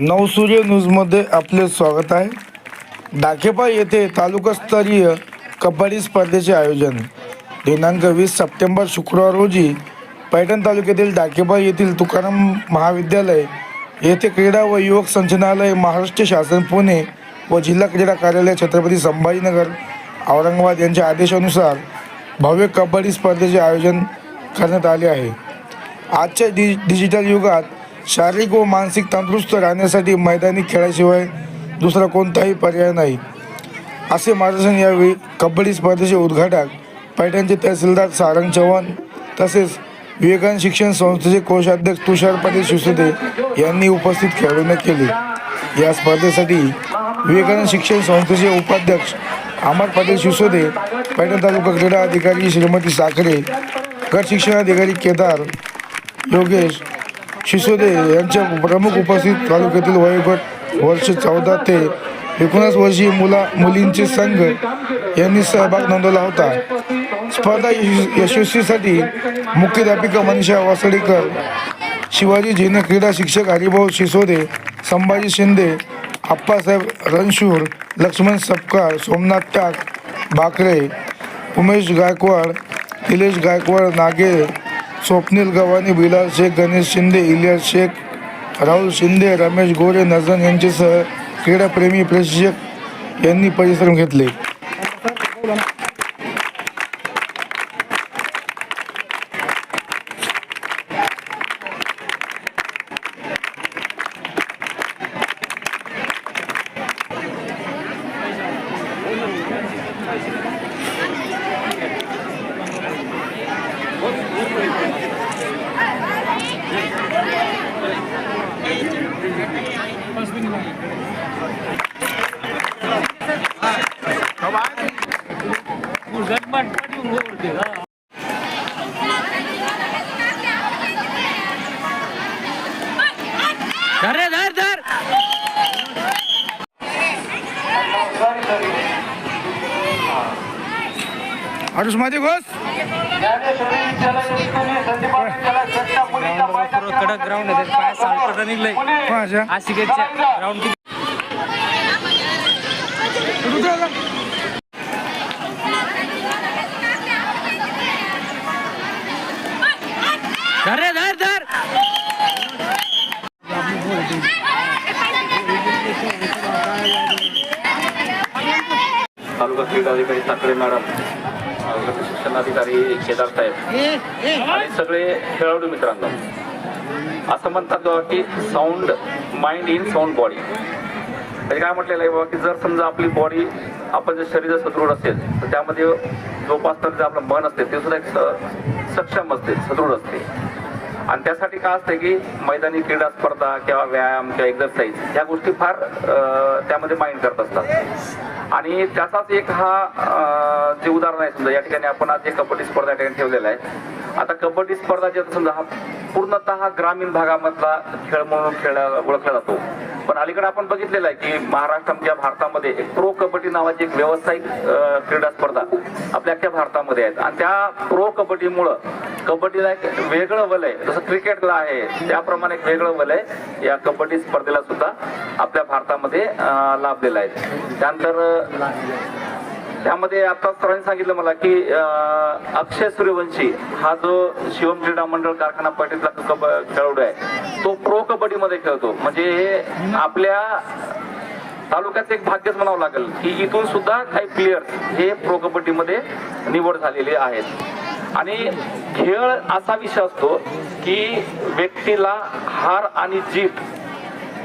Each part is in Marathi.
नवसूर्य न्यूजमध्ये आपले स्वागत आहे. डाकेपा येथे तालुकास्तरीय कबड्डी स्पर्धेचे आयोजन. दिनांक वीस सप्टेंबर शुक्रवार रोजी पैठण तालुक्यातील डाकेपा येथील तुकाराम महाविद्यालय येथे क्रीडा व युवक संचनालय महाराष्ट्र शासन पुणे व जिल्हा क्रीडा कार्यालय छत्रपती संभाजीनगर औरंगाबाद यांच्या आदेशानुसार भव्य कबड्डी स्पर्धेचे आयोजन करण्यात आले आहे. आजच्या डि डिजिटल युगात शारीरिक व मानसिक तंदुरुस्त राहण्यासाठी मैदानी खेळाशिवाय दुसरा कोणताही पर्याय नाही. असे मार्गदर्शन यावेळी कबड्डी स्पर्धेचे उद्घाटक पैठणचे तहसीलदार सारंग चव्हाण तसेच विवेकानंद शिक्षण संस्थेचे कोषाध्यक्ष तुषार पाटील शिवसुदे यांनी उपस्थित खेळाडूंना केले. या स्पर्धेसाठी विवेकानंद शिक्षण संस्थेचे उपाध्यक्ष अमर पाटील शिसोदे पैठण तालुका क्रीडा अधिकारी श्रीमती साखरे गट शिक्षणाधिकारी केदार योगेश शिसोदे यांच्या प्रमुख उपस्थित तालुक्यातील वयोगट वर्ष चौदा ते एकोणीस वर्षीय मुला मुलींचे संघ यांनी सहभाग नोंदवला होता. स्पर्धा यश- यशस्वीसाठी मुख्याध्यापिका मनीषा वासडीकर शिवाजी जैन क्रीडा शिक्षक हरिभाऊ शिसोदे संभाजी शिंदे आप्पासाहेब रणशूर लक्ष्मण सपकाळ सोमनाथ टाक बाकरे उमेश गायकवाड निलेश गायकवाड नागे स्वप्नील गव्हाणी बिलाल शेख गणेश शिंदे इलियास शेख राहुल शिंदे रमेश गोरे नजन यांच्यासह क्रीडाप्रेमी प्रशिक्षक यांनी परिश्रम घेतले. すごい。आरुष माझे घोष कडक ग्राउंड आहे पाय सालपट निघलंय आशिकेच्या ग्राउंड किती? धर रे धर धर. तालुका क्रीडा अधिकारी साखरे मॅडम. शिक्षणाधिकारी केदार साहेब आणि सगळे खेळाडू मित्रांनो. असं म्हणतात की sound mind in sound body म्हणजे काय म्हटलेलं आहे बाबा की जर समजा आपली बॉडी आपण जर शरीर सदृढ असेल तर त्यामध्ये जोपासताना जे आपलं मन असते ते सुद्धा एक सक्षम असते सदृढ असते. आणि त्यासाठी काय असतं की मैदानी क्रीडा स्पर्धा किंवा व्यायाम किंवा एक्झरसाईज ह्या गोष्टी फार त्यामध्ये माइंड करत असतात. आणि त्याचाच एक हा जे उदाहरण आहे समजा या ठिकाणी आपण आज एक कबड्डी स्पर्धा या ठिकाणी ठेवलेला आहे. आता कबड्डी स्पर्धा जे समजा हा पूर्णतः ग्रामीण भागामधला खेळ म्हणून खेळ ओळखला जातो. पण अलीकडे आपण बघितलेलं आहे की महाराष्ट्रामध्ये भारतामध्ये एक प्रो कबड्डी नावाची एक व्यावसायिक क्रीडा स्पर्धा आपल्या अख्ख्या भारतामध्ये आहेत. आणि त्या प्रो कबड्डीमुळं कबड्डीला एक वेगळं वलय जसं क्रिकेटला आहे त्याप्रमाणे एक वेगळं वलय या कबड्डी स्पर्धेला सुद्धा आपल्या भारतामध्ये लाभलेला लाभलेलं आहे. त्यानंतर त्यामध्ये आता सरांनी सांगितलं मला की अक्षय सूर्यवंशी हा जो शिवम क्रीडा मंडळ कारखाना पैठणला कब खेळाडू आहे तो प्रो कबड्डी मध्ये खेळतो. म्हणजे हे आपल्या तालुक्याचं एक भाग्यच म्हणावं लागेल की इथून सुद्धा काही प्लेयर्स हे प्रो कबड्डी मध्ये निवड झालेले आहेत. आणि खेळ असा विषय असतो की व्यक्तीला हार आणि जीत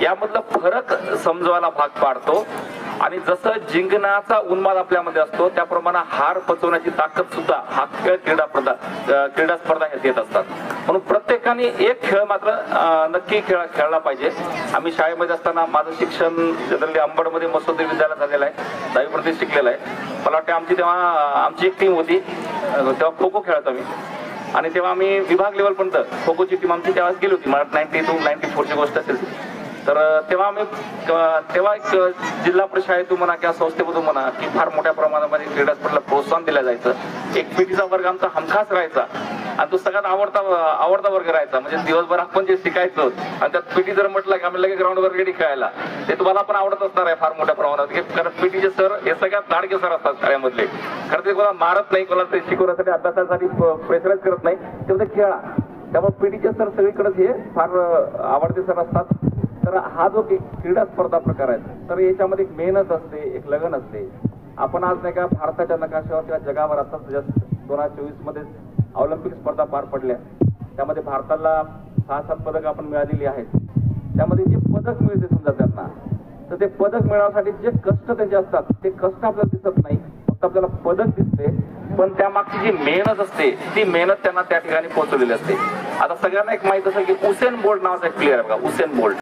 यामधला फरक समजवायला भाग पाडतो. आणि जसं जिंकण्याचा उन्माद आपल्यामध्ये असतो त्याप्रमाणे हार पचवण्याची ताकद सुद्धा हा खेळ क्रीडा स्पर्धा क्रीडा स्पर्धा हे देत असतात. म्हणून प्रत्येकाने एक खेळ मात्र नक्की खेळ खेळला पाहिजे. आम्ही शाळेमध्ये असताना माझं शिक्षण जनरली अंबडमध्ये मसोदरी विद्यालय झालेलं आहे. दहावीपर्यंत शिकलेलं आहे. मला वाटतं आमची तेव्हा आमची एक टीम होती. तेव्हा खो खो खेळत आम्ही. आणि तेव्हा आम्ही विभाग लेवल पर्यंत खो खोची टीम आमची तेव्हाच गेली होती. मला नाईन्टी टू नाईन्टी फोरची गोष्ट असेल ती. तर तेव्हा आम्ही तेव्हा एक जिल्हा परिषदेतून म्हणा किंवा संस्थेमधून म्हणा की फार मोठ्या प्रमाणामध्ये क्रीडा स्पर्धेला प्रोत्साहन दिलं जायचं. एक पीटीचा वर्ग आमचा हमखास राहायचा. आणि तो सगळ्यात आवडता आवडता वर्ग राहायचा. म्हणजे दिवसभर आपण जे शिकायचो आणि त्यात पीटी जर म्हटलं की आम्ही लगेच ग्राउंडवर गेली खेळायला. ते तुम्हाला पण आवडत असणार आहे फार मोठ्या प्रमाणात. कारण पीटीचे सर हे सगळ्यात लाडके सर असतात शाळेमधले. खरं ते कोणा मारत नाही कोणाला ते शिकवण्यासाठी अभ्यासासाठी प्रेशराईज करत नाही. ते खेळा. त्यामुळे पीटीचे सर सगळीकडेच हे फार आवडते सर असतात. तर हा जो एक क्रीडा स्पर्धा प्रकार आहे तर याच्यामध्ये एक मेहनत असते एक लगन असते. आपण आज नाही का भारताच्या नकाशावर किंवा जगावर आता जस्ट दोन हजार चोवीसमध्ये ऑलिम्पिक स्पर्धा पार पडल्या. त्यामध्ये भारताला सहा सात पदक आपण मिळालेली आहेत. त्यामध्ये जे पदक मिळते समजा त्यांना तर ते पदक मिळवण्यासाठी जे कष्ट त्यांचे असतात ते कष्ट आपल्याला दिसत नाही. फक्त आपल्याला पदक दिसते पण त्यामागची जी मेहनत असते ती मेहनत त्यांना त्या ठिकाणी पोहोचवलेली असते. आता सगळ्यांना एक माहीत असेल की उसेन बोल्ट नावाचा एक प्लेअर आहे बघा उसेन बोल्ट.